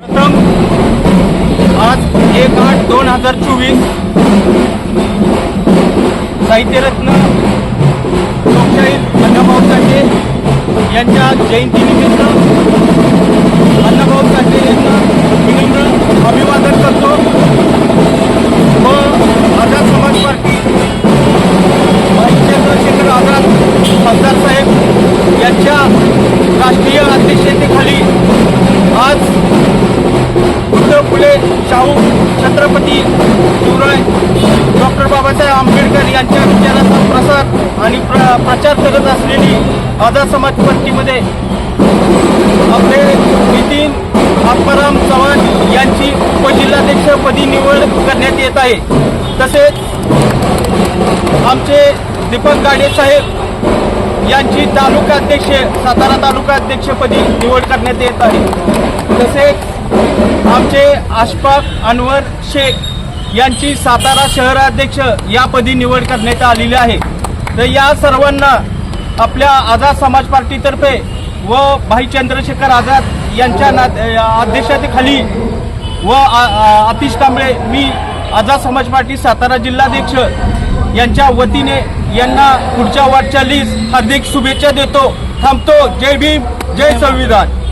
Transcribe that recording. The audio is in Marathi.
प्रथम आज एक आठ दोन हजार चोवीस साहित्यरत्न लोकशाही अण्णाभाऊ साठे यांच्या जयंतीनिमित्त अण्णाभाऊ साठे राष्ट्रीय अध्यक्षतेखाली आज उद्धव फुले शाहू छत्रपती शिवराय डॉक्टर बाबासाहेब आंबेडकर यांच्या विचाराचा प्रसार आणि प्र प्रचार करत असलेली आझाद समाज पार्टीमध्ये आपले नितीन आत्माराम चव्हाण यांची उपजिल्हाध्यक्षपदी निवड करण्यात येत आहे. तसेच आमचे दीपक गाडे साहेब यांची तालुका अध्यक्ष सातारा तालुका अध्यक्षपदी निवड करण्यात येत आहे. तसेच आमचे आशफाक अनवर शेख यांची सातारा शहराध्यक्ष यापदी निवड करण्यात आलेली आहे. तर या सर्वांना आपल्या आझाद समाज पार्टीतर्फे व भाई चंद्रशेखर आझाद यांच्या ना अध्यक्षतेखाली व आ- आतिश कांबळे मी आझाद समाज पार्टी सातारा जिल्हाध्यक्ष यांच्या वतीने यांना पुढच्या वाटचालीस हार्दिक शुभेच्छा देतो. थांबतो. जय भीम जय संविधान.